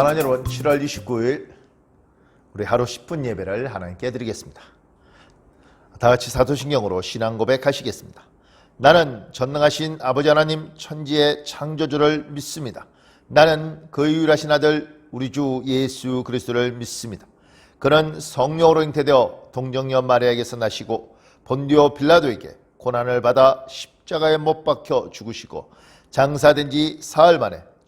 사랑하는 여러분 7월 29일 우리 하루 10분 예배를 하나님께 드리겠습니다. 다 같이 사도신경으로 신앙 고백하시겠습니다. 나는 전능하신 아버지 하나님 천지의 창조주를 믿습니다. 나는 그 유일하신 아들 우리 주 예수 그리스도를 믿습니다. 그는 성령으로 잉태되어 동정녀 마리아에게서 나시고 본디오 빌라도에게 고난을 받아 십자가에 못 박혀 죽으시고 장사된 지 사흘 만에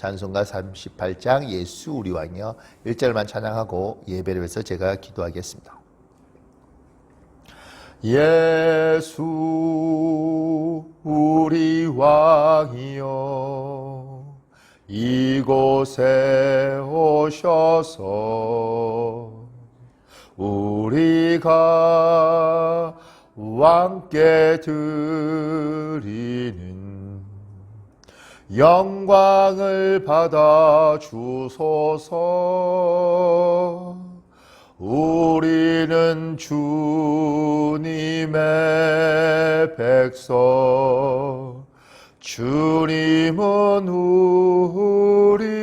찬송가 38장 예수 우리 왕이여 1절만 찬양하고 예배를 위해서 제가 기도하겠습니다. 예수 우리 왕이여 이곳에 오셔서 우리가 왕께 드리는 영광을 받아 주소서. 우리는 주님의 백성 주님은 우리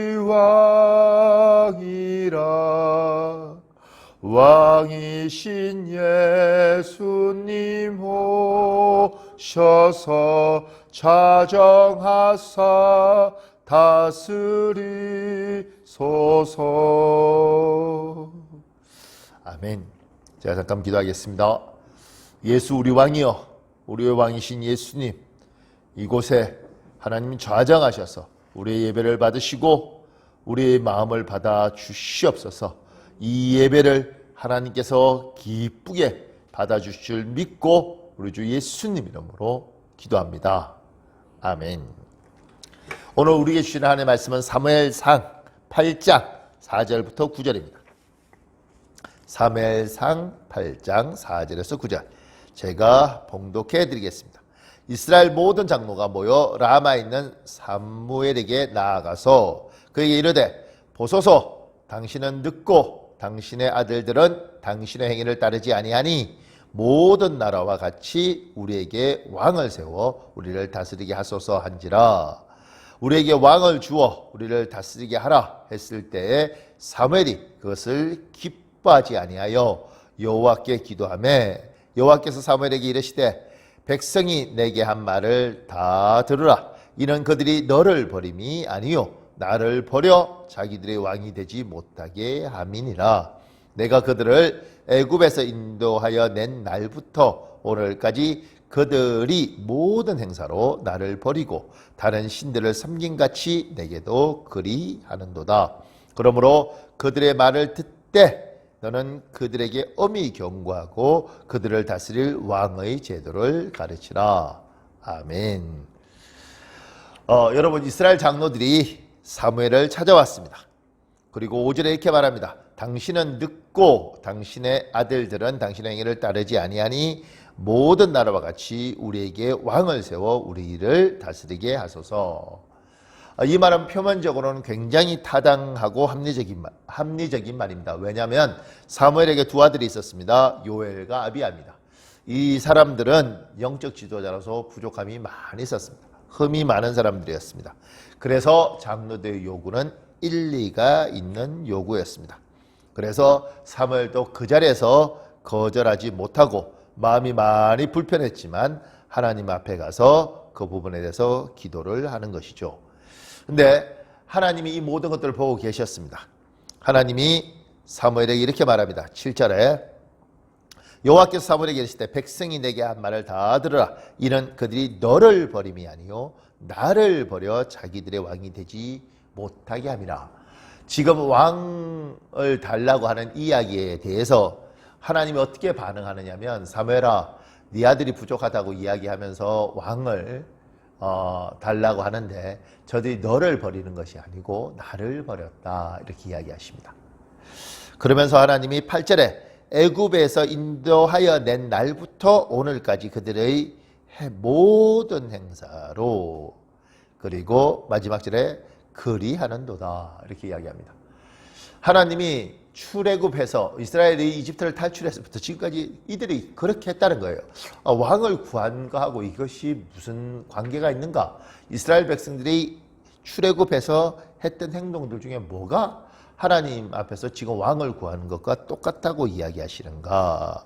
왕이라 왕이신 예수님 오셔서 자정하사 다스리소서. 아멘. 제가 잠깐 기도하겠습니다. 예수 우리 왕이여 우리의 왕이신 예수님 이곳에 하나님이 좌정하셔서 우리의 예배를 받으시고 우리의 마음을 받아 주시옵소서. 이 예배를 하나님께서 기쁘게 받아주실 줄 믿고 우리 주 예수님 이름으로 기도합니다. 아멘. 오늘 우리에게 주신 하나님의 말씀은 사무엘상 8장 4절부터 9절입니다. 사무엘상 8장 4절에서 9절. 제가 봉독해 드리겠습니다. 이스라엘 모든 장로가 모여 라마에 있는 사무엘에게 나아가서 그에게 이르되 보소서 당신은 늦고 당신의 아들들은 당신의 행위를 따르지 아니하니 모든 나라와 같이 우리에게 왕을 세워 우리를 다스리게 하소서 한지라. 우리에게 왕을 주어 우리를 다스리게 하라 했을 때에 사무엘이 그것을 기뻐하지 아니하여 여호와께 기도하매 여호와께서 사무엘에게 이르시되 백성이 내게 한 말을 다 들으라. 이는 그들이 너를 버림이 아니요 나를 버려 자기들의 왕이 되지 못하게 함이니라. 내가 그들을 애굽에서 인도하여 낸 날부터 오늘까지 그들이 모든 행사로 나를 버리고 다른 신들을 섬긴 같이 내게도 그리 하는도다. 그러므로 그들의 말을 듣되 너는 그들에게 엄히 경고하고 그들을 다스릴 왕의 제도를 가르치라. 아멘. 어, 여러분 이스라엘 장로들이 사무엘을 찾아왔습니다. 그리고 5절에 이렇게 말합니다. 당신은 늦고 당신의 아들들은 당신의 행위를 따르지 아니하니 모든 나라와 같이 우리에게 왕을 세워 우리를 다스리게 하소서. 아, 이 말은 표면적으로는 굉장히 타당하고 합리적인, 말, 합리적인 말입니다. 왜냐하면 사무엘에게 두 아들이 있었습니다. 요엘과 아비아입니다. 이 사람들은 영적 지도자로서 부족함이 많이 있었습니다. 흠이 많은 사람들이었습니다. 그래서 장로들의 요구는 일리가 있는 요구였습니다. 그래서 사무엘도 그 자리에서 거절하지 못하고 마음이 많이 불편했지만 하나님 앞에 가서 그 부분에 대해서 기도를 하는 것이죠. 근데 하나님이 이 모든 것들을 보고 계셨습니다. 하나님이 사무엘에게 이렇게 말합니다. 7절에 여호와께서 사무엘에게 이르시되 백성이 내게 한 말을 다 들으라. 이는 그들이 너를 버림이 아니요 나를 버려 자기들의 왕이 되지 못하게 함이라. 지금 왕을 달라고 하는 이야기에 대해서 하나님이 어떻게 반응하느냐면 사무엘아 네 아들이 부족하다고 이야기하면서 왕을 어, 달라고 하는데 저들이 너를 버리는 것이 아니고 나를 버렸다. 이렇게 이야기하십니다. 그러면서 하나님이 8절에 애굽에서 인도하여 낸 날부터 오늘까지 그들의 해- 모든 행사로 그리고 마지막 절에 그리하는도다 이렇게 이야기합니다. 하나님이 출애굽해서 이스라엘이 이집트를 탈출해서부터 지금까지 이들이 그렇게 했다는 거예요. 아, 왕을 구한 거하고 이것이 무슨 관계가 있는가? 이스라엘 백성들이 출애굽해서 했던 행동들 중에 뭐가 하나님 앞에서 지금 왕을 구하는 것과 똑같다고 이야기하시는가?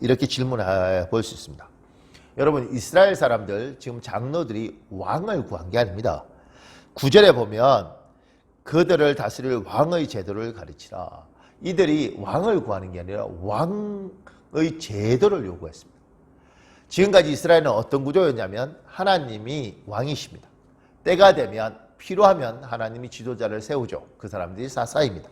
이렇게 질문해 볼 수 있습니다. 여러분 이스라엘 사람들 지금 장로들이 왕을 구한 게 아닙니다. 구절에 보면 그들을 다스릴 왕의 제도를 가르치라. 이들이 왕을 구하는 게 아니라 왕의 제도를 요구했습니다. 지금까지 이스라엘은 어떤 구조였냐면 하나님이 왕이십니다. 때가 되면 필요하면 하나님이 지도자를 세우죠. 그 사람들이 사사입니다.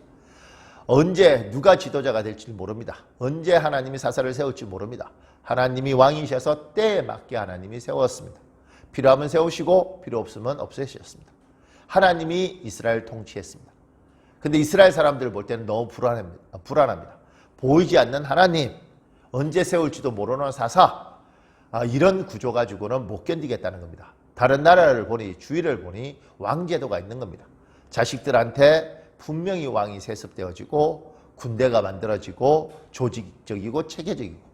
언제 누가 지도자가 될지 모릅니다. 언제 하나님이 사사를 세울지 모릅니다. 하나님이 왕이셔서 때에 맞게 하나님이 세웠습니다. 필요하면 세우시고 필요 없으면 없애셨습니다. 하나님이 이스라엘 통치했습니다. 근데 이스라엘 사람들 볼 때는 너무 불안합니다. 불안합니다. 보이지 않는 하나님, 언제 세울지도 모르는 사사, 아, 이런 구조 가지고는 못 견디겠다는 겁니다. 다른 나라를 보니, 주위를 보니 왕제도가 있는 겁니다. 자식들한테 분명히 왕이 세습되어지고 군대가 만들어지고 조직적이고 체계적이고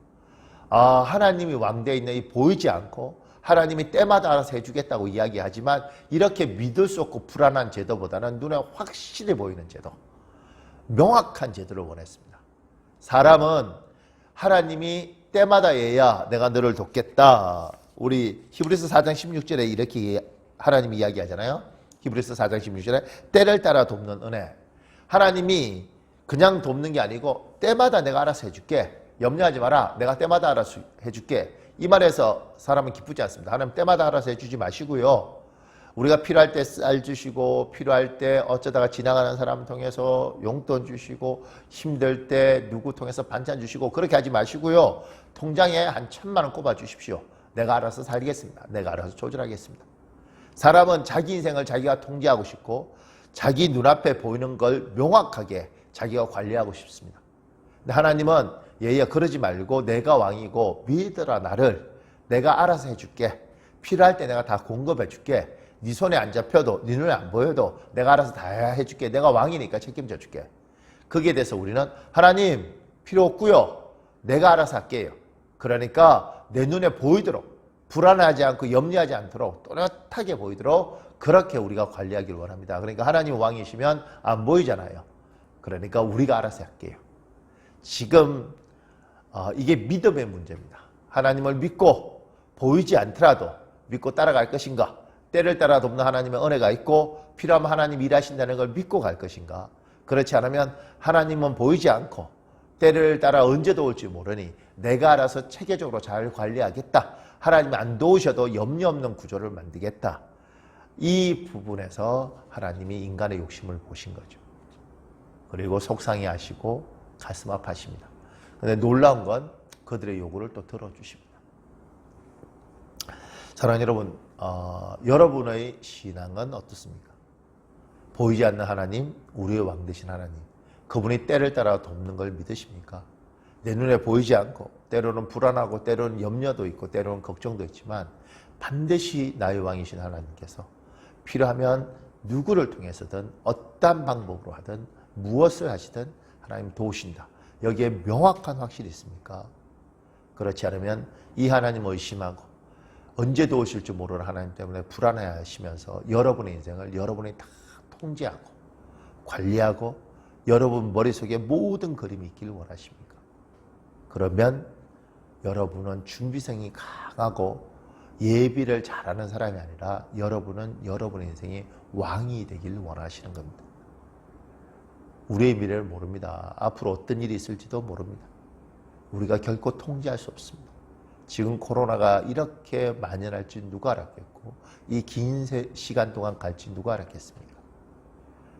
아, 하나님이 왕대에 있는 이 보이지 않고 하나님이 때마다 알아서 해주겠다고 이야기하지만 이렇게 믿을 수 없고 불안한 제도보다는 눈에 확실히 보이는 제도, 명확한 제도를 원했습니다. 사람은 하나님이 때마다 얘야 내가 너를 돕겠다. 우리 히브리서 4장 16절에 이렇게 하나님이 이야기하잖아요. 히브리서 4장 16절에 때를 따라 돕는 은혜. 하나님이 그냥 돕는 게 아니고 때마다 내가 알아서 해줄게. 염려하지 마라. 내가 때마다 알아서 해줄게. 이 말에서 사람은 기쁘지 않습니다. 하나님 때마다 알아서 해주지 마시고요. 우리가 필요할 때 쌀 주시고 필요할 때 어쩌다가 지나가는 사람 통해서 용돈 주시고 힘들 때 누구 통해서 반찬 주시고 그렇게 하지 마시고요. 통장에 한 천만 원 꼽아 주십시오. 내가 알아서 살겠습니다. 내가 알아서 조절하겠습니다. 사람은 자기 인생을 자기가 통제하고 싶고 자기 눈앞에 보이는 걸 명확하게 자기가 관리하고 싶습니다. 근데 하나님은 얘야 그러지 말고 내가 왕이고 믿으라 나를 내가 알아서 해줄게. 필요할 때 내가 다 공급해 줄게. 네 손에 안 잡혀도 네 눈에 안 보여도 내가 알아서 다 해줄게. 내가 왕이니까 책임져 줄게. 거기에 대해서 우리는 하나님 필요 없고요. 내가 알아서 할게요. 그러니까 내 눈에 보이도록 불안하지 않고 염려하지 않도록 또렷하게 보이도록 그렇게 우리가 관리하기를 원합니다. 그러니까 하나님 왕이시면 안 보이잖아요. 그러니까 우리가 알아서 할게요. 지금 어, 이게 믿음의 문제입니다. 하나님을 믿고 보이지 않더라도 믿고 따라갈 것인가? 때를 따라 돕는 하나님의 은혜가 있고 필요하면 하나님 일하신다는 걸 믿고 갈 것인가? 그렇지 않으면 하나님은 보이지 않고 때를 따라 언제 도울지 모르니 내가 알아서 체계적으로 잘 관리하겠다. 하나님이 안 도우셔도 염려 없는 구조를 만들겠다. 이 부분에서 하나님이 인간의 욕심을 보신 거죠. 그리고 속상해 하시고 가슴 아파하십니다. 근데 놀라운 건 그들의 요구를 또 들어주십니다. 사랑하는 여러분, 어, 여러분의 신앙은 어떻습니까? 보이지 않는 하나님, 우리의 왕 되신 하나님, 그분이 때를 따라 돕는 걸 믿으십니까? 내 눈에 보이지 않고, 때로는 불안하고, 때로는 염려도 있고, 때로는 걱정도 있지만, 반드시 나의 왕이신 하나님께서 필요하면 누구를 통해서든 어떤 방법으로 하든 무엇을 하시든 하나님 도우신다. 여기에 명확한 확실이 있습니까? 그렇지 않으면 이 하나님 의심하고 언제 도우실 줄 모르는 하나님 때문에 불안해 하시면서 여러분의 인생을 여러분이 다 통제하고 관리하고 여러분 머릿속에 모든 그림이 있기를 원하십니까? 그러면 여러분은 준비성이 강하고 예비를 잘하는 사람이 아니라 여러분은 여러분의 인생의 왕이 되길 원하시는 겁니다. 우리의 미래를 모릅니다. 앞으로 어떤 일이 있을지도 모릅니다. 우리가 결코 통제할 수 없습니다. 지금 코로나가 이렇게 만연할 줄 누가 알았겠고 이 긴 시간 동안 갈지 누가 알았겠습니까?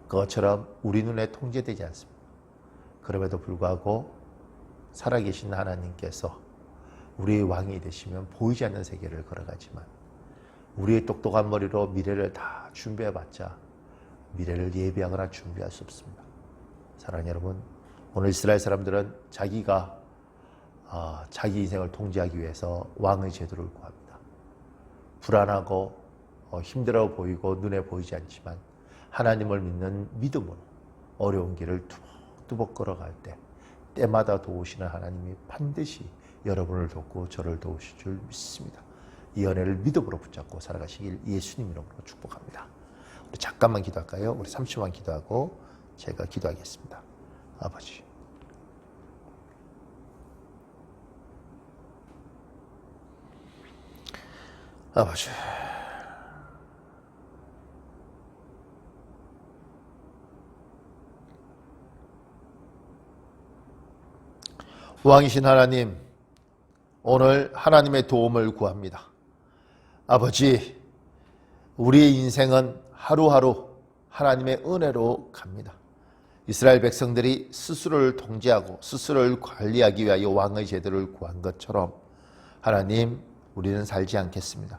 그것처럼 우리 눈에 통제되지 않습니다. 그럼에도 불구하고 살아계신 하나님께서 우리의 왕이 되시면 보이지 않는 세계를 걸어가지만 우리의 똑똑한 머리로 미래를 다 준비해봤자 미래를 예비하거나 준비할 수 없습니다. 사랑하는 여러분, 오늘 이스라엘 사람들은 자기가 아, 자기 인생을 통제하기 위해서 왕의 제도를 구합니다. 불안하고 어, 힘들어 보이고 눈에 보이지 않지만 하나님을 믿는 믿음으로 어려운 길을 두벅두벅 걸어갈 때 때마다 도우시는 하나님이 반드시 여러분을 돕고 저를 도우실 줄 믿습니다. 이 연애를 믿음으로 붙잡고 살아가시길 예수님 이름으로 축복합니다. 우리 잠깐만 기도할까요? 우리 30만 기도하고 제가 기도하겠습니다. 아버지. 아버지. 왕이신 하나님, 오늘 하나님의 도움을 구합니다. 아버지, 우리의 인생은 하루하루 하나님의 은혜로 갑니다. 이스라엘 백성들이 스스로를 통제하고 스스로를 관리하기 위하여 왕의 제도를 구한 것처럼 하나님, 우리는 살지 않겠습니다.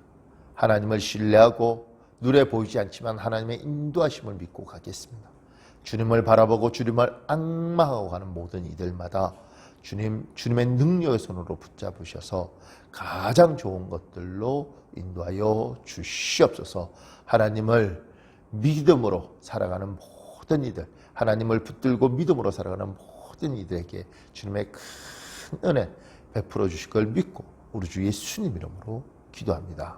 하나님을 신뢰하고 눈에 보이지 않지만 하나님의 인도하심을 믿고 가겠습니다. 주님을 바라보고 주님을 악망하고 가는 모든 이들마다 주님, 주님의 능력의 손으로 붙잡으셔서 가장 좋은 것들로 인도하여 주시옵소서 하나님을 믿음으로 살아가는 모든 이들, 하나님을 붙들고 믿음으로 살아가는 모든 이들에게 주님의 큰 은혜 베풀어 주실 걸 믿고 우리 주 예수님 이름으로 기도합니다.